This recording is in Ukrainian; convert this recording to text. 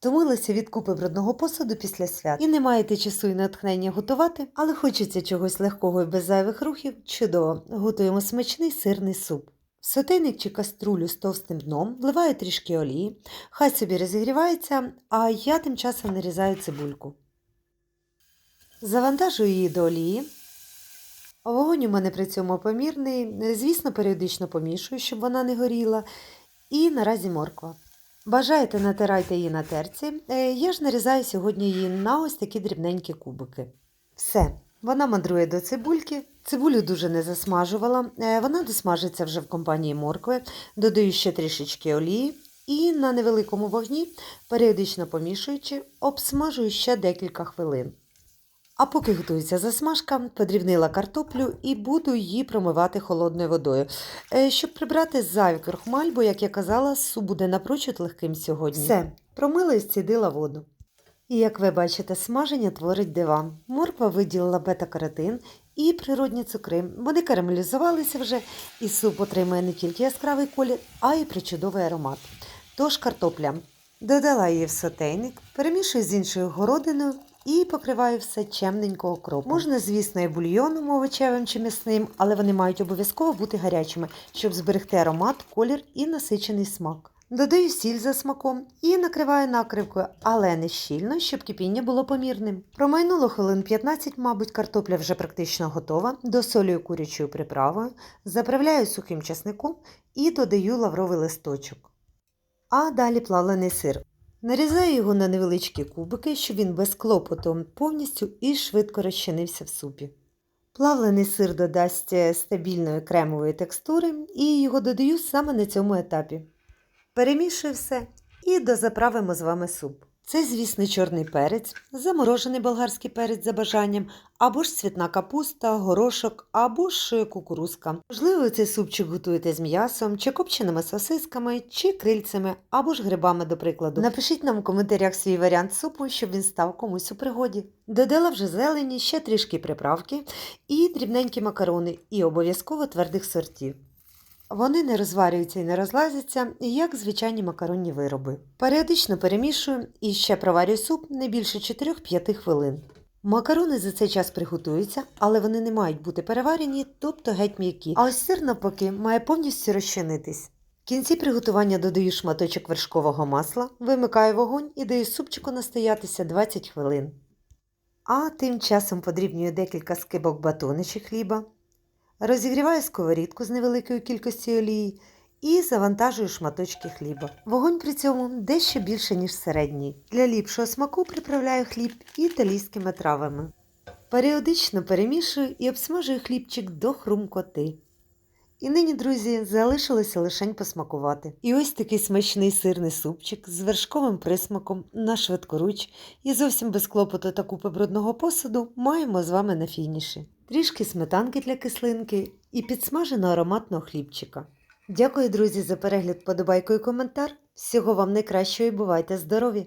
Втомилися від купи брудного посуду після свят і не маєте часу і натхнення готувати, але хочеться чогось легкого і без зайвих рухів. Чудово! Готуємо смачний сирний суп. В сотейник чи каструлю з товстим дном вливаю трішки олії, хай собі розігрівається, а я тим часом нарізаю цибульку. Завантажую її до олії. Вогонь у мене при цьому помірний, звісно, періодично помішую, щоб вона не горіла. І наразі морква. Бажаєте, натирайте її на терці. Е, Я ж нарізаю сьогодні її на ось такі дрібненькі кубики. Все, вона мандрує до цибульки. Цибулю дуже не засмажувала. Е, Вона досмажиться вже в компанії моркви. Додаю ще трішечки олії і на невеликому вогні, періодично помішуючи, обсмажую ще декілька хвилин. А поки готується засмажка, подрібнила картоплю і буду її промивати холодною водою, Е, щоб прибрати зайвий крохмаль, бо, як я казала, суп буде напрочуд легким сьогодні. Все, промила і зцідила воду. І як ви бачите, смаження творить дива. Морква виділила бета-каротин і природні цукри. Вони карамелізувалися вже, і суп отримує не тільки яскравий колір, а й причудовий аромат. Тож картопля. Додала її в сотейник, перемішую з іншою городиною і покриваю все чемненько окропом. Можна, звісно, і бульйоном овочевим чи м'ясним, але вони мають обов'язково бути гарячими, щоб зберегти аромат, колір і насичений смак. Додаю сіль за смаком і накриваю накривкою, але не щільно, щоб кипіння було помірним. Промайнуло хвилин 15, мабуть, картопля вже практично готова. Досолюю курячою приправою, заправляю сухим часником і додаю лавровий листочок. А далі плавлений сир. Нарізаю його на невеличкі кубики, щоб він без клопоту повністю і швидко розчинився в супі. Плавлений сир додасть е, стабільної кремової текстури і його додаю саме на цьому етапі. Перемішую все і дозаправимо з вами суп. Це, звісно, чорний перець, заморожений болгарський перець за бажанням, або ж цвітна капуста, горошок, або ж кукурузка. Можливо, цей супчик готуєте з м'ясом, чи копченими сосисками, чи крильцями, або ж грибами, до прикладу. Напишіть нам в коментарях свій варіант супу, щоб він став комусь у пригоді. Додала вже зелені, ще трішки приправки і дрібненькі макарони, і обов'язково твердих сортів. Вони не розварюються і не розлазяться, як звичайні макаронні вироби. Періодично перемішую і ще проварюю суп не більше 4-5 хвилин. Макарони за цей час приготуються, але вони не мають бути переварені, тобто геть м'які. А ось сир навпаки має повністю розчинитись. В кінці приготування додаю шматочок вершкового масла, вимикаю вогонь і даю супчику настоятися 20 хвилин. А тим часом подрібнюю декілька скибок батони чи хліба, Розігріваю сковорідку з невеликою кількістю олії і завантажую шматочки хліба. Вогонь при цьому дещо більше, ніж середній. Для ліпшого смаку приправляю хліб італійськими травами. Періодично перемішую і обсмажую хлібчик до хрумкоти. І нині, друзі, залишилося лишень посмакувати. І ось такий смачний сирний супчик з вершковим присмаком на швидкоруч і зовсім без клопоту та купи брудного посуду маємо з вами на фініші. Трішки сметанки для кислинки і підсмажено ароматного хлібчика. Дякую, друзі, за перегляд, подобайку і коментар. Всього вам найкращого і бувайте здорові!